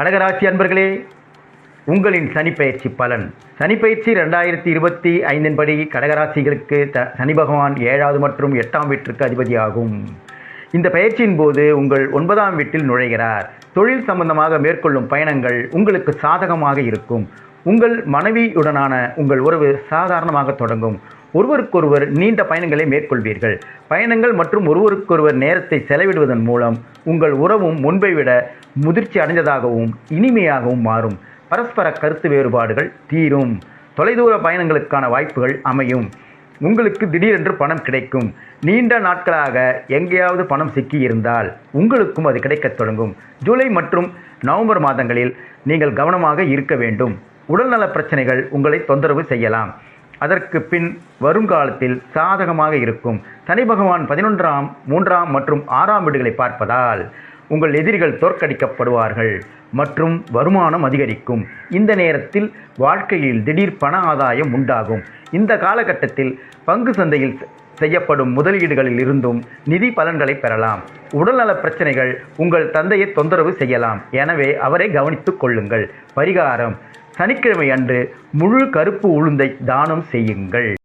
கடகராசி அன்பர்களே உங்களின் சனிப்பயிற்சி பலன். சனிப்பயிற்சி ரெண்டாயிரத்தி இருபத்தி ஐந்தின் படி கடகராசிகளுக்கு த சனி பகவான் ஏழாவது மற்றும் எட்டாம் வீட்டிற்கு அதிபதியாகும். இந்த பயிற்சியின் போது உங்கள் ஒன்பதாம் வீட்டில் நுழைகிறார். தொழில் சம்பந்தமாக மேற்கொள்ளும் பயணங்கள் உங்களுக்கு சாதகமாக இருக்கும். உங்கள் மனைவியுடனான உங்கள் உறவு சாதாரணமாக தொடங்கும். ஒருவருக்கொருவர் நீண்ட பயணங்களை மேற்கொள்வீர்கள். பயணங்கள் மற்றும் ஒருவருக்கொருவர் நேரத்தை செலவிடுவதன் மூலம் உங்கள் உறவும் முன்பை விட முதிர்ச்சி அடைந்ததாகவும் இனிமையாகவும் மாறும். பரஸ்பர கருத்து வேறுபாடுகள் தீரும். தொலைதூர பயணங்களுக்கான வாய்ப்புகள் அமையும். உங்களுக்கு திடீரென்று பணம் கிடைக்கும். நீண்ட நாட்களாக எங்கேயாவது பணம் சிக்கி இருந்தால் உங்களுக்கும் அது கிடைக்கத் தொடங்கும். ஜூலை மற்றும் நவம்பர் மாதங்களில் நீங்கள் கவனமாக இருக்க வேண்டும். உடல்நல பிரச்சனைகள் உங்களை தொந்தரவு செய்யலாம். அதற்கு பின் வருங்காலத்தில் சாதகமாக இருக்கும். சனி பகவான் பதினொன்றாம் மூன்றாம் மற்றும் ஆறாம் வீடுகளை பார்ப்பதால் உங்கள் எதிரிகள் தோற்கடிக்கப்படுவார்கள் மற்றும் வருமானம் அதிகரிக்கும். இந்த நேரத்தில் வாழ்க்கையில் திடீர் பண ஆதாயம் உண்டாகும். இந்த காலகட்டத்தில் பங்கு சந்தையில் செய்யப்படும் முதலீடுகளில் இருந்தும் நிதி பலன்களை பெறலாம். உடல்நல பிரச்சனைகள் உங்கள் தந்தையை தொந்தரவு செய்யலாம். எனவே அவரை கவனித்துக் கொள்ளுங்கள். பரிகாரம் சனிக்கிழமை அன்று முழு கருப்பு உளுந்தை தானம் செய்யுங்கள்.